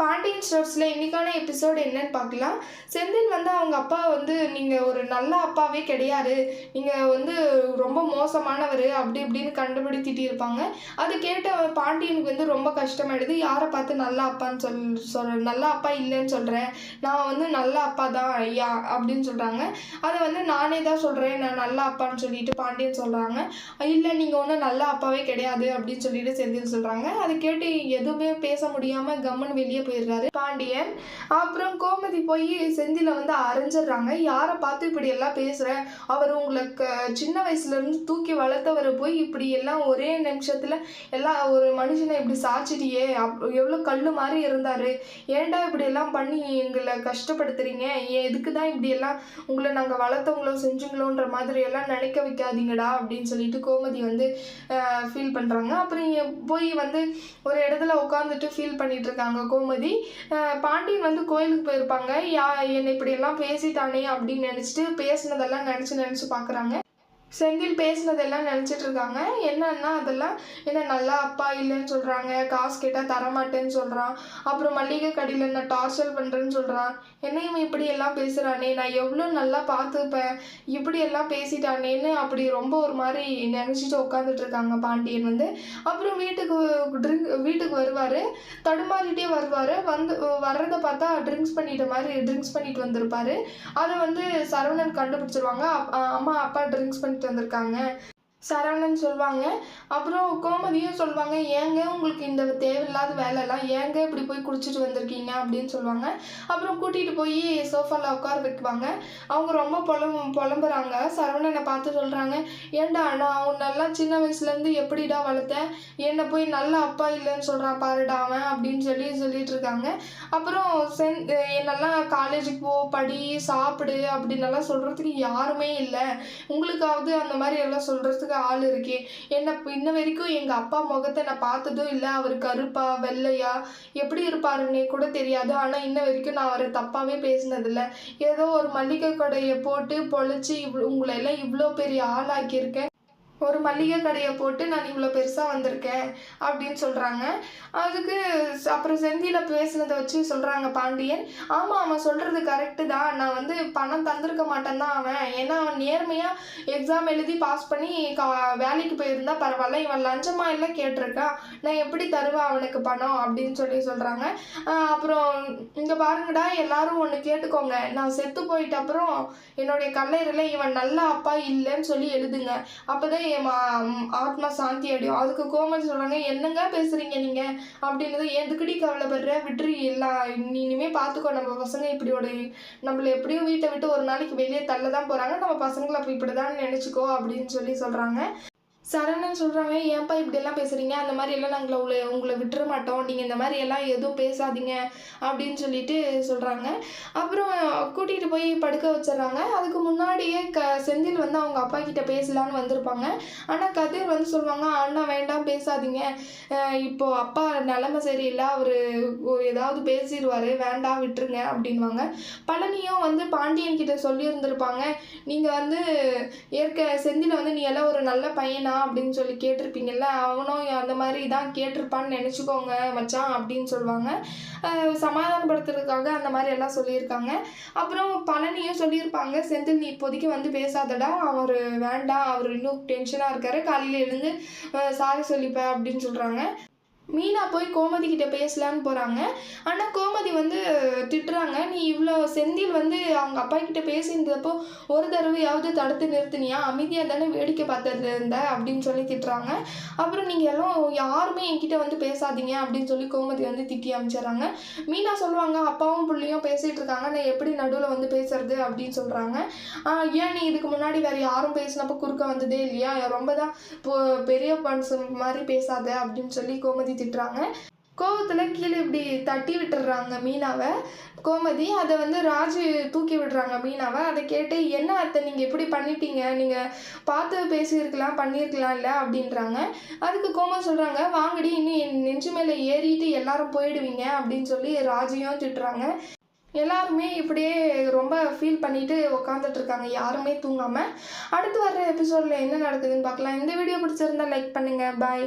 பாண்டியன் ஸ்டோர்ஸில் இன்றைக்கான எபிசோடு என்னன்னு பார்க்கலாம். செந்தில் வந்து அவங்க அப்பா வந்து நீங்கள் ஒரு நல்ல அப்பாவே கிடையாது. நீங்கள் வந்து ரொம்ப மோசமானவர் அப்படி இப்படின்னு கண்டுபிடித்திட்டு இருப்பாங்க. அது கேட்ட பாண்டியனுக்கு வந்து ரொம்ப கஷ்டமாயிடுது. யாரை பார்த்து நல்ல அப்பான்னு சொல் சொல் நல்ல அப்பா இல்லைன்னு சொல்கிறேன் நான் வந்து நல்ல அப்பா தான் ஐயா அப்படின்னு சொல்கிறாங்க அதை வந்து நானே தான் சொல்கிறேன் நான் நல்ல அப்பான்னு சொல்லிட்டு பாண்டியன் சொல்கிறாங்க இல்லை நீங்கள் ஒன்றும் நல்ல அப்பாவே கிடையாது அப்படின்னு சொல்லிட்டு செந்தில் சொல்கிறாங்க அதை கேட்டு எதுவுமே பேச முடியாமல் கம்மன் வெளியே போயிடுறாரு. பாண்டியன் அப்புறம் கோமதி போய் செந்தில வந்து அரைஞ்சிடுறாங்க. யாரை பார்த்து இப்படி எல்லாம் பேசுகிற அவர் உங்களுக்கு சின்ன வயசுலேருந்து தூக்கி வளர்த்தவரை போய் இப்படி எல்லாம் ஒரே நிமிஷத்தில் எல்லாம் ஒரு மனுஷனை இப்படி சாச்சிட்டியே. அப் எவ்வளோ கல் மாதிரி இருந்தார். ஏன்டா இப்படி எல்லாம் பண்ணி எங்களை கஷ்டப்படுத்துறீங்க? ஏன் எதுக்கு தான் இப்படி எல்லாம் உங்களை நாங்கள் வளர்த்தவங்களோ செஞ்சுங்களோன்ற மாதிரி எல்லாம் நினைக்க வைக்காதீங்கடா? அப்படின்னு சொல்லிட்டு கோமதி வந்து ஃபீல் பண்ணுறாங்க அப்புறம் போய் வந்து ஒரு இடத்துல உட்காந்துட்டு ஃபீல் பண்ணிட்டு இருக்காங்க கோமதி. அஹ் பாண்டியன் வந்து கோயிலுக்கு போயிருப்பாங்க. யா என்னை இப்படியெல்லாம் பேசிட்டானே அப்படின்னு நினச்சிட்டு பேசினதெல்லாம் நினச்சி நினச்சி பார்க்குறாங்க செந்தில் பேசினதெல்லாம் நினச்சிட்டு இருக்காங்க என்னன்னா அதெல்லாம் என்ன நல்லா அப்பா இல்லைன்னு சொல்கிறாங்க காசு கேட்டால் தரமாட்டேன்னு சொல்கிறான் அப்புறம் மல்லிகை கடையில் என்ன டார்ச்சர் பண்ணுறேன்னு சொல்கிறான் என்னையும் இப்படி எல்லாம் பேசுகிறானே நான் எவ்வளோ நல்லா பார்த்துப்பேன். இப்படி எல்லாம் பேசிட்டானேன்னு அப்படி ரொம்ப ஒரு மாதிரி நினச்சிட்டு உட்காந்துட்டு இருக்காங்க பாண்டியன் வந்து. அப்புறம் வீட்டுக்கு ட்ரிங்க் வீட்டுக்கு வருவார். தடுமாறிட்டே வருவார். வந்து வர்றதை பார்த்தா ட்ரிங்க்ஸ் பண்ணிட்ட மாதிரி ட்ரிங்க்ஸ் பண்ணிட்டு வந்திருப்பாரு. அதை வந்து சரவணன் கண்டுபிடிச்சிருவாங்க. அம்மா அப்பா ட்ரிங்க்ஸ் பண்ணி வந்திருக்காங்க. சரவணன் சொல்லுவாங்க அப்புறம் கோமதியும் சொல்லுவாங்க ஏங்க உங்களுக்கு இந்த தேவையில்லாத வேலைலாம் ஏங்க இப்படி போய் குடிச்சிட்டு வந்திருக்கீங்க? அப்படின்னு சொல்லுவாங்க அப்புறம் கூட்டிகிட்டு போய் சோஃபாவில் உட்கார வைக்குவாங்க. அவங்க ரொம்ப புலம் புலம்புறாங்க. சரவணனை பார்த்து சொல்கிறாங்க ஏன்டா நான் உன்னெல்லாம் சின்ன வயசுலேருந்து எப்படிடா வளர்த்தேன் என்னை போய் நல்ல அப்பா இல்லைன்னு சொல்கிறான் பாருடா அவன் அப்படின்னு சொல்லி சொல்லிட்டு இருக்காங்க. அப்புறம் சென் என்னெல்லாம் காலேஜுக்கு போ படி சாப்பிடு அப்படின்னெல்லாம் சொல்கிறதுக்கு யாருமே இல்லை. உங்களுக்காவது அந்த மாதிரி எல்லாம் சொல்கிறதுக்கு ஆள் இருக்கே. என்னை இன்ன வரைக்கும் எங்கள் அப்பா முகத்தை நான் பார்த்ததும் இல்லை அவர் கருப்பா வெள்ளையா எப்படி இருப்பாருன்னே கூட தெரியாது. ஆனால் இன்ன வரைக்கும் நான் அவரை தப்பாகவே பேசினதில்ல. ஏதோ ஒரு மல்லிகை கடையை போட்டு பொழைச்சி இவ்வளோ உங்களை எல்லாம் இவ்வளோ பெரிய ஆளாக்கியிருக்கேன். ஒரு மளிகை கடையை போட்டு நான் இவ்வளோ பெருசாக வந்திருக்கேன் அப்படின்னு சொல்கிறாங்க அதுக்கு அப்புறம் செந்தியில் பேசுனதை வச்சு சொல்கிறாங்க பாண்டியன். ஆமாம் அவன் சொல்கிறது கரெக்டு தான். நான் வந்து பணம் தந்திருக்க மாட்டேன் தான் அவன். ஏன்னா அவன் நேர்மையாக எக்ஸாம் எழுதி பாஸ் பண்ணி கா வேலைக்கு போயிருந்தா பரவாயில்ல இவன் லஞ்சமாக எல்லாம் கேட்டிருக்கான் நான் எப்படி தருவேன் அவனுக்கு பணம் அப்படின்னு சொல்லி சொல்கிறாங்க அப்புறம் இங்கே பாருங்கடா எல்லாரும் ஒன்று கேட்டுக்கோங்க. நான் செத்து போயிட்ட அப்புறம் என்னுடைய கல்லறையில் இவன் நல்ல அப்பா இல்லைன்னு சொல்லி எழுதுங்க. அப்போ தான் என் ஆத்மா சாந்தி அடையும். அதுக்கு கோமல் சொல்கிறாங்க என்னங்க பேசுகிறீங்க நீங்கள் அப்படின்னது எதுக்கடி கவலைப்படுற? விட்டுரு எல்லாம் நீ இனிமேல் பார்த்துக்கோ நம்ம பசங்க இப்படி ஒரு நம்மளை எப்படியும் வீட்டை விட்டு ஒரு நாளைக்கு வெளியே தள்ள தான் போகிறாங்க நம்ம பசங்களை அப்போ இப்படி தான் நினச்சிக்கோ அப்படின்னு சொல்லி சொல்கிறாங்க சரவணன் சொல்கிறாங்க ஏன்ப்பா இப்படியெல்லாம் பேசுகிறீங்க அந்த மாதிரி எல்லாம் நாங்கள் உங்களை உங்களை விட்டுற மாட்டோம். நீங்கள் இந்த மாதிரி எல்லாம் எதுவும் பேசாதீங்க. அப்படின்னு சொல்லிட்டு சொல்கிறாங்க அப்புறம் கூட்டிகிட்டு போய் படுக்க வச்சிடறாங்க. அதுக்கு முன்னாடியே க செந்தில் வந்து அவங்க அப்பா கிட்ட பேசலான்னு வந்திருப்பாங்க. ஆனால் கதிர் வந்து சொல்லுவாங்க அண்ணா வேண்டாம் பேசாதீங்க. இப்போது அப்பா நிலமை சரியில்லை. அவர் ஏதாவது பேசிடுவார். வேண்டாம் விட்டுருங்க. அப்படின்வாங்க பழனியும் வந்து பாண்டியன் கிட்ட சொல்லியிருந்திருப்பாங்க நீங்கள் வந்து ஏற்க செந்தில் வந்து நீ எல்லாம் ஒரு நல்ல பையனா? அப்படின்னு சொல்லி கேட்டிருப்பீங்கல்ல அவனும் அந்த மாதிரி தான் கேட்டிருப்பான்னு நினச்சிக்கோங்க மச்சான் அப்படின்னு சொல்லுவாங்க. சமாதானப்படுத்துறதுக்காக அந்த மாதிரி எல்லாம் சொல்லியிருக்காங்க. அப்புறம் பழனியும் சொல்லியிருப்பாங்க செந்தில் நீ இப்போதைக்கு வந்து பேசாதடா அவர் வேண்டாம் அவர் இன்னும் டென்ஷனாக இருக்காரு காலையில் எழுந்து சாரி சொல்லிப்பேன் அப்படின்னு சொல்கிறாங்க மீனா போய் கோமதி கிட்ட பேசலான்னு போகிறாங்க ஆனால் கோமதி வந்து திட்டுறாங்க நீ இவ்வளோ செந்தில் வந்து அவங்க அப்பா கிட்ட பேசியிருந்தப்போ ஒரு தடவையாவது தடுத்து நிறுத்தினியா? அமைதியாக தானே வேடிக்கை பார்த்துட்டு இருந்த? அப்படின்னு சொல்லி திட்டுறாங்க. அப்புறம் நீங்கள் எல்லாம் யாருமே என்கிட்ட வந்து பேசாதீங்க அப்படின்னு சொல்லி கோமதி வந்து திட்டி அமைச்சிடுறாங்க. மீனா சொல்லுவாங்க அப்பாவும் பிள்ளையும் பேசிகிட்டு இருக்காங்க. நான் எப்படி நடுவில் வந்து பேசுறது அப்படின்னு சொல்கிறாங்க ஏன் நீ இதுக்கு முன்னாடி வேறு யாரும் பேசினப்போ குறுக்க வந்ததே இல்லையா? ரொம்ப தான் இப்போ பெரிய பன்சு மாதிரி பேசாத அப்படின்னு சொல்லி கோமதி திட்டுறாங்க. கோவத்தில் கீழே இப்படி தட்டி விட்டுடுறாங்க மீனாவை. கோமதி அதை வந்து ராஜு தூக்கி விடுறாங்க மீனாவை. அதை கேட்டு என்ன அத்தை நீங்கள் இப்படி பண்ணிட்டீங்க? நீங்கள் பார்த்து பேசியிருக்கலாம் பண்ணியிருக்கலாம் இல்லை? அப்படின்றாங்க. அதுக்கு கோமதி சொல்கிறாங்க வாங்கடி இன்னும் என் நெஞ்சு மேலே ஏறிட்டு எல்லாரும் போயிடுவீங்க அப்படின்னு சொல்லி ராஜையும் திட்டுறாங்க. எல்லாருமே இப்படியே ரொம்ப ஃபீல் பண்ணிட்டு உக்காந்துட்டு இருக்காங்க. யாருமே தூங்காமல் அடுத்து வர்ற எபிசோடில் என்ன நடக்குதுன்னு பார்க்கலாம். இந்த வீடியோ பிடிச்சிருந்தா லைக் பண்ணுங்கள் பாய்